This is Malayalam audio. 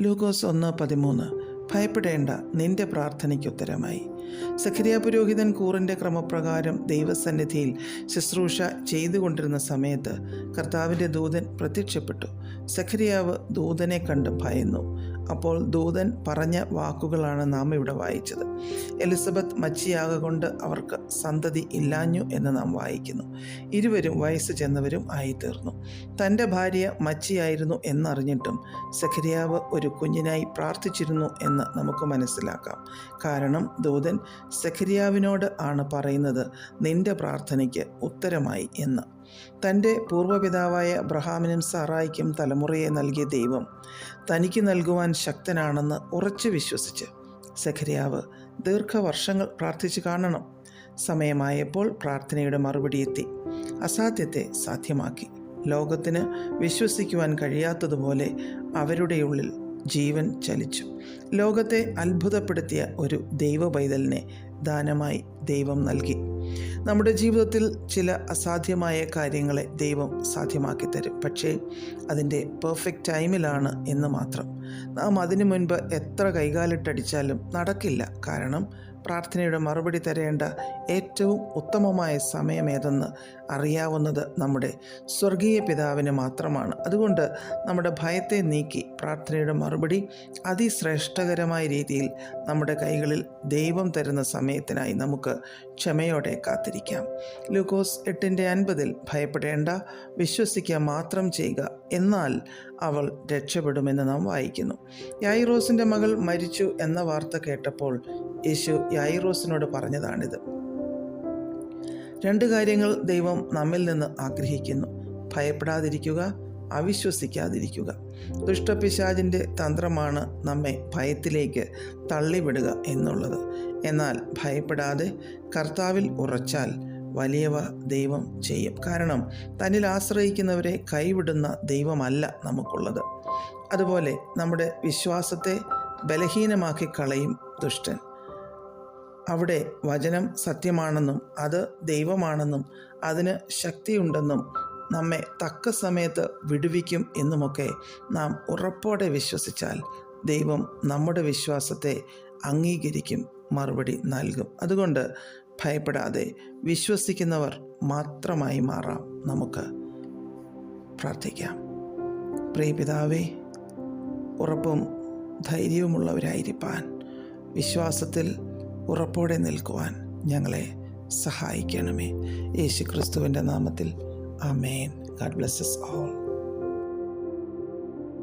ലൂക്കോസ് ഒന്ന് പതിമൂന്ന് ഭയപ്പെടേണ്ട നിന്റെ പ്രാർത്ഥനയ്ക്ക് ഉത്തരമായി സഖരിയ പുരോഹിതൻ കൂറിന്റെ ക്രമപ്രകാരം ദൈവസന്നിധിയിൽ ശുശ്രൂഷ ചെയ്തുകൊണ്ടിരുന്ന സമയത്ത് കർത്താവിന്റെ ദൂതൻ പ്രത്യക്ഷപ്പെട്ടു. സഖരിയാവ് ദൂതനെ കണ്ട് ഭയന്നു. അപ്പോൾ ദൂതൻ പറഞ്ഞ വാക്കുകളാണ് നാം ഇവിടെ വായിച്ചത്. എലിസബത്ത് മച്ചിയാകൊണ്ട് അവർക്ക് സന്തതി ഇല്ലാഞ്ഞു എന്ന് നാം വായിക്കുന്നു. ഇരുവരും വയസ്സ് ചെന്നവരും ആയിത്തീർന്നു. തന്റെ ഭാര്യ മച്ചിയായിരുന്നു എന്നറിഞ്ഞിട്ടും സഖരിയാവ് ഒരു കുഞ്ഞിനായി പ്രാർത്ഥിച്ചിരുന്നു എന്ന് നമുക്ക് മനസ്സിലാക്കാം. കാരണം ദൂതൻ സഖരിയാവിനോട് ആണ് പറയുന്നത് നിന്റെ പ്രാർത്ഥനയ്ക്ക് ഉത്തരമായി എന്ന്. തന്റെ പൂർവപിതാവായ അബ്രഹാമിനും സാറായിക്കും തലമുറയെ നൽകിയ ദൈവം തനിക്ക് നൽകുവാൻ ശക്തനാണെന്ന് ഉറച്ചു വിശ്വസിച്ച് സഖരിയാവ് ദീർഘവർഷങ്ങൾ പ്രാർത്ഥിച്ചു കാണണം. സമയമായപ്പോൾ പ്രാർത്ഥനയുടെ മറുപടി എത്തി. അസാധ്യത്തെ സാധ്യമാക്കി. ലോകത്തിന് വിശ്വസിക്കുവാൻ കഴിയാത്തതുപോലെ അവരുടെ ഉള്ളിൽ ജീവൻ ചലിച്ചു. ലോകത്തെ അത്ഭുതപ്പെടുത്തിയ ഒരു ദൈവ പൈതലിനെ ദാനമായി ദൈവം നൽകി. നമ്മുടെ ജീവിതത്തിൽ ചില അസാധ്യമായ കാര്യങ്ങളെ ദൈവം സാധ്യമാക്കി തരും. പക്ഷേ അതിന്റെ പെർഫെക്റ്റ് ടൈമിലാണ് എന്ന് മാത്രം. നാം അതിനു മുൻപ് എത്ര കൈകാലിട്ടടിച്ചാലും നടക്കില്ല. കാരണം പ്രാർത്ഥനയുടെ മറുപടി തരേണ്ട ഏറ്റവും ഉത്തമമായ സമയമേതെന്ന് അറിയാവുന്നത് നമ്മുടെ സ്വർഗീയ പിതാവിന് മാത്രമാണ്. അതുകൊണ്ട് നമ്മുടെ ഭയത്തെ നീക്കി പ്രാർത്ഥനയുടെ മറുപടി അതിശ്രേഷ്ഠകരമായ രീതിയിൽ നമ്മുടെ കൈകളിൽ ദൈവം തരുന്ന സമയത്തിനായി നമുക്ക് ക്ഷമയോടെ കാത്തിരിക്കാം. ലൂക്കോസ് എട്ടിന്റെ അൻപതിൽ ഭയപ്പെടേണ്ട വിശ്വസിക്കുക മാത്രം ചെയ്യുക എന്നാൽ അവൾ രക്ഷപ്പെടുമെന്ന് നാം വായിക്കുന്നു. യായിറോസിന്റെ മകൾ മരിച്ചു എന്ന വാർത്ത കേട്ടപ്പോൾ യേശു യായിറോസിനോട് പറഞ്ഞതാണിത്. രണ്ട് കാര്യങ്ങൾ ദൈവം നമ്മിൽ നിന്ന് ആഗ്രഹിക്കുന്നു. ഭയപ്പെടാതിരിക്കുക അവിശ്വസിക്കാതിരിക്കുക. ദുഷ്ടപിശാചിന്റെ തന്ത്രമാണ് നമ്മെ ഭയത്തിലേക്ക് തള്ളിവിടുക എന്നുള്ളത്. എന്നാൽ ഭയപ്പെടാതെ കർത്താവിൽ ഉറച്ചാൽ വലിയവ ദൈവം ചെയ്യും. കാരണം തന്നിൽ ആശ്രയിക്കുന്നവരെ കൈവിടുന്ന ദൈവമല്ല നമുക്കുള്ളത്. അതുപോലെ നമ്മുടെ വിശ്വാസത്തെ ബലഹീനമാക്കി കളയും ദുഷ്ടൻ. അവിടെ വചനം സത്യമാണെന്നും അത് ദൈവമാണെന്നും അതിന് ശക്തിയുണ്ടെന്നും നമ്മെ തക്ക സമയത്ത് വിടുവിക്കും എന്നുമൊക്കെ നാം ഉറപ്പോടെ വിശ്വസിച്ചാൽ ദൈവം നമ്മുടെ വിശ്വാസത്തെ അംഗീകരിക്കും മറുപടി നൽകും. അതുകൊണ്ട് ഭയപ്പെടാതെ വിശ്വസിക്കുന്നവർ മാത്രമായി മാറാം. നമുക്ക് പ്രാർത്ഥിക്കാം. പ്രിയപിതാവേ ഉറപ്പും ധൈര്യവുമുള്ളവരായിരിക്കാൻ വിശ്വാസത്തിൽ ഉറപ്പോടെ നിൽക്കുവാൻ ഞങ്ങളെ സഹായിക്കണമേ. യേശു ക്രിസ്തുവിന്റെ നാമത്തിൽ. ആമേൻ. God blesses all